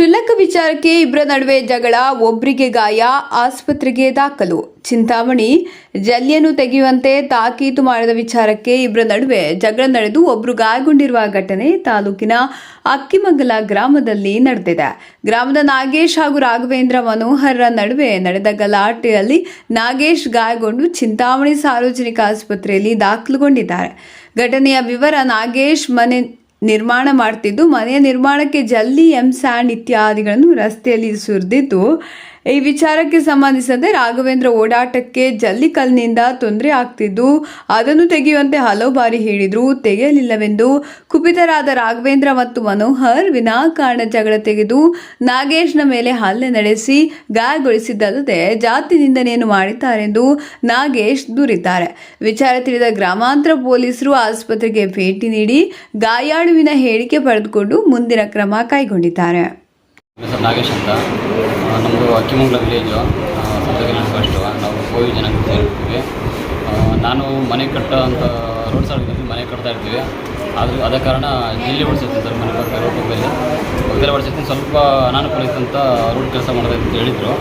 ಕ್ಷುಲ್ಲಕ ವಿಚಾರಕ್ಕೆ ಇಬ್ಬರ ನಡುವೆ ಜಗಳ ಒಬ್ಬರಿಗೆ ಗಾಯ, ಆಸ್ಪತ್ರೆಗೆ ದಾಖಲು. ಚಿಂತಾಮಣಿ ಜಲ್ಲಿಯನ್ನು ತೆಗೆಯುವಂತೆ ತಾಕೀತು ಮಾಡಿದ ವಿಚಾರಕ್ಕೆ ಇಬ್ಬರ ನಡುವೆ ಜಗಳ ನಡೆದು ಒಬ್ರು ಗಾಯಗೊಂಡಿರುವ ಘಟನೆ ತಾಲೂಕಿನ ಅಕ್ಕಿಮಂಗಲ ಗ್ರಾಮದಲ್ಲಿ ನಡೆದಿದೆ. ಗ್ರಾಮದ ನಾಗೇಶ್ ಹಾಗೂ ರಾಘವೇಂದ್ರ ಮನೋಹರರ ನಡುವೆ ನಡೆದ ಗಲಾಟೆಯಲ್ಲಿ ನಾಗೇಶ್ ಗಾಯಗೊಂಡು ಚಿಂತಾಮಣಿ ಸಾರ್ವಜನಿಕ ಆಸ್ಪತ್ರೆಯಲ್ಲಿ ದಾಖಲುಗೊಂಡಿದ್ದಾರೆ. ಘಟನೆಯ ವಿವರ ನಾಗೇಶ್ ಮನೆ ನಿರ್ಮಾಣ ಮಾಡ್ತಿದ್ದು. ಮನೆಯ ನಿರ್ಮಾಣಕ್ಕೆ ಜಲ್ಲಿ ಸ್ಯಾಂಡ್ ಇತ್ಯಾದಿಗಳನ್ನು ರಸ್ತೆಯಲ್ಲಿ ಸುರಿದಿದ್ದು. ಈ ವಿಚಾರಕ್ಕೆ ಸಂಬಂಧಿಸಿದಂತೆ ರಾಘವೇಂದ್ರ ಓಡಾಟಕ್ಕೆ ಜಲ್ಲಿ ಕಲ್ಲಿನಿಂದ ತೊಂದರೆ ಆಗ್ತಿದ್ದು, ಅದನ್ನು ತೆಗೆಯುವಂತೆ ಹಲವು ಬಾರಿ ಹೇಳಿದ್ರು ತೆಗೆಯಲಿಲ್ಲವೆಂದು ಕುಪಿತರಾದ ರಾಘವೇಂದ್ರ ಮತ್ತು ಮನೋಹರ್ ವಿನಾಕಾರಣ ಜಗಳ ತೆಗೆದು ನಾಗೇಶ್ನ ಮೇಲೆ ಹಲ್ಲೆ ನಡೆಸಿ ಗಾಯಗೊಳಿಸಿದ್ದಲ್ಲದೆ ಜಾತಿ ನಿಂದನೆಯನ್ನು ಮಾಡಿದ್ದಾರೆಂದು ನಾಗೇಶ್ ದೂರಿದ್ದಾರೆ. ವಿಚಾರ ತಿಳಿದ ಗ್ರಾಮಾಂತರ ಪೊಲೀಸರು ಆಸ್ಪತ್ರೆಗೆ ಭೇಟಿ ನೀಡಿ ಗಾಯಾಳುವಿನ ಹೇಳಿಕೆ ಪಡೆದುಕೊಂಡು ಮುಂದಿನ ಕ್ರಮ ಕೈಗೊಂಡಿದ್ದಾರೆ. ಹೆಸರು ನಾಗೇಶ್ ಅಂತ. ನಮ್ಮದು ಅಕ್ಕಿಮಂಗ್ಲ ವಿಲೇಜು ಸಂತಗಿರಿ ಫಸ್ಟು ನಾವು ಕೋವಿ ಜನ ಇರ್ತೀವಿ ಆ, ನಾನು ಮನೆ ಕಟ್ಟೋ ಅಂತ ರೋಡ್ ಸೈಡ್ನಲ್ಲಿ ಮನೆ ಕಟ್ತಾ ಇರ್ತೀವಿ. ಆದರೂ ಅದ ಕಾರಣ ಜಿಲ್ಲೆ ಓಡಿಸಿರ್ತೀನಿ ಸರ್ ಮನೆ ಪಕ್ಕ ರೋಡ್ ಪಕ್ಕದಲ್ಲಿ. ಪಕ್ಕದಲ್ಲಿ ಓಡಿಸಿರ್ತೀನಿ. ಸ್ವಲ್ಪ ಅನಾನುಕೂಲ ಇತ್ತಂತ ರೋಡ್ ಕೆಲಸ ಮಾಡೋದು ಅಂತ ಹೇಳಿದರು.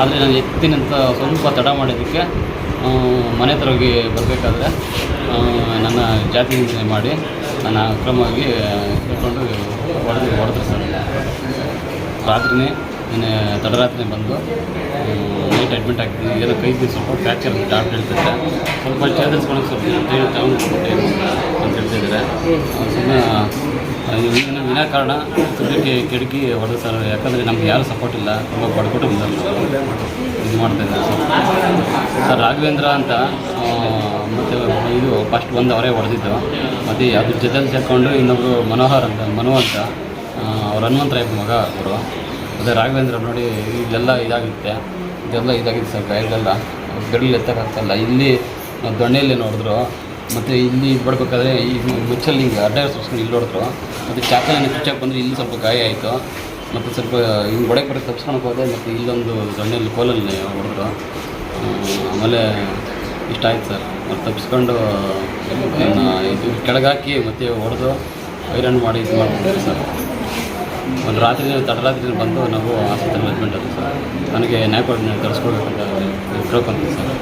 ಆದರೆ ನಾನು ಎತ್ತಿನಂತ ಸ್ವಲ್ಪ ತಡ ಮಾಡಿದ್ದಕ್ಕೆ ಮನೆ ಹತ್ರ ಹೋಗಿ ಬರಬೇಕಾದ್ರೆ ನನ್ನ ಜಾತಿ ಮಾಡಿ ನನ್ನ ಅಕ್ರಮವಾಗಿ ಹಿಡ್ಕೊಂಡು ಹೊಡೆದು ಹೊಡೆದ್ರು ಸರ್. ರಾತ್ರಿನೇ ತಡರಾತ್ರಿ ಬಂದು ನೈಟ್ ಅಡ್ಮಿಟ್ ಆಗ್ತೀನಿ ಏನೋ ಕೈಗೆ ಸ್ವಲ್ಪ ಫ್ರ್ಯಾಕ್ಚರ್ ಡಾಕ್ಟರ್ ಹೇಳ್ತಿದ್ದಾರೆ ಸ್ವಲ್ಪ ಚೇತರಿಸ್ಕೊಳಕ್ಕೆ ಸ್ವಲ್ಪ ಟ್ರೈನ್ ತಗೊಂಡು ಅಂತ ಹೇಳ್ತಿದ್ದಾರೆ ಸುಮ್ಮನೆ ಇದನ್ನು ವಿನಾಕಾರಣ ಸದ್ಯಕ್ಕೆ ಕೆಡಕಿ ಹೊಡೆದು ಸರ್, ಯಾಕಂದರೆ ನಮ್ಗೆ ಯಾರು ಸಪೋರ್ಟ್ ಇಲ್ಲ. ತುಂಬ ಬಡ್ಕೊಟ್ಟು ಬಂದರು ಇದು ಮಾಡ್ತಾಯಿದ್ದಾರೆ ಸರ್. ಸರ್, ರಾಘವೇಂದ್ರ ಅಂತ ಮತ್ತು ಇದು ಫಸ್ಟ್ ಬಂದು ಅವರೇ ಹೊಡೆದಿದ್ದು. ಮತ್ತು ಅದ್ರ ಜೊತೆಲಿ ಸೇರಿಕೊಂಡು ಇನ್ನೊಬ್ಬರು ಮನೋಹರ್ ಅಂತ, ಮನು ಅಂತ. ಅವ್ರ ಹನುಮಂತರಾಯಪ್ಪ ಮಗ ಅವರು. ಅದೇ ರಾಘವೇಂದ್ರ ನೋಡಿ, ಇಲ್ಲೆಲ್ಲ ಇದಾಗುತ್ತೆ. ಇದೆಲ್ಲ ಇದಾಗಿದೆ ಸರ್ ಗಾಯಗಳೆಲ್ಲ ಗಡಿಲಿ ಎತ್ತಕ್ಕಾಗ್ತಾಯಿಲ್ಲ ಇಲ್ಲಿ ದೊಣ್ಣೆಯಲ್ಲಿ ನೋಡಿದ್ರು. ಮತ್ತು ಇಲ್ಲಿ ಬಡ್ಬೇಕಾದ್ರೆ ಈ ಮುಚ್ಚಲ್ಲಿ ಹಿಂಗೆ ಅಡ್ಡ ಸುಸ್ಕೊಂಡು ಇಲ್ಲಿ ನೋಡಿದ್ರು. ಮತ್ತು ಚಾಕಲಿನ ಚುಚ್ಚಕ್ಕೆ ಬಂದರೆ ಇಲ್ಲಿ ಸ್ವಲ್ಪ ಗಾಯ ಆಯಿತು. ಮತ್ತು ಸ್ವಲ್ಪ ಹಿಂಗೆ ಒಡೆ ಬರೋಕ್ಕೆ ತಪ್ಸ್ಕೊಳಕ್ಕೆ ಹೋದೆ, ಮತ್ತು ಇಲ್ಲೊಂದು ದೊಣ್ಣೆಯಲ್ಲಿ ಕೋಲಲ್ಲಿ ಹೊಡೆದ್ರು. ಆಮೇಲೆ ಇಷ್ಟ ಆಯ್ತು ಸರ್. ಮತ್ತು ತಪ್ಪಿಸ್ಕೊಂಡು ಇದು ಕೆಳಗಾಕಿ ಮತ್ತು ಹೊಡೆದು ಐರನ್ ಮಾಡಿ ಇದು ಮಾಡ್ತಿದ್ದಾರೆ ಸರ್. ಒಂದು ರಾತ್ರಿ ತಡರಾತ್ರಿ ಬಂದು ನಾವು ಆಸ್ಪತ್ರೆಗೆ ಅಡ್ಮಿಟ್ ಆದ್ವಿ ಸರ್. ನನಗೆ ನ್ಯಾಯ ಕೊಟ್ಟು ತರಿಸ್ಕೊಡ್ಬೇಕಂತ ಕೇಳ್ಕೊಂತೀವಿ ಸರ್.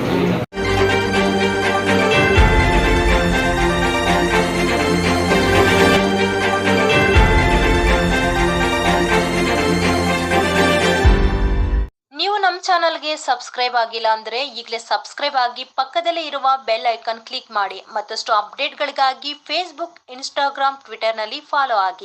ನೀವು ನಮ್ಮ ಚಾನಲ್ಗೆ ಸಬ್ಸ್ಕ್ರೈಬ್ ಆಗಿಲ್ಲ ಅಂದ್ರೆ ಈಗಲೇ ಸಬ್ಸ್ಕ್ರೈಬ್ ಆಗಿ ಪಕ್ಕದಲ್ಲೇ ಇರುವ ಬೆಲ್ ಐಕಾನ್ ಕ್ಲಿಕ್ ಮಾಡಿ ಮತ್ತಷ್ಟು ಅಪ್ಡೇಟ್ಗಳಿಗಾಗಿ ಫೇಸ್ಬುಕ್ ಇನ್ಸ್ಟಾಗ್ರಾಮ್ ಟ್ವಿಟರ್ನಲ್ಲಿ ಫಾಲೋ ಆಗಿ.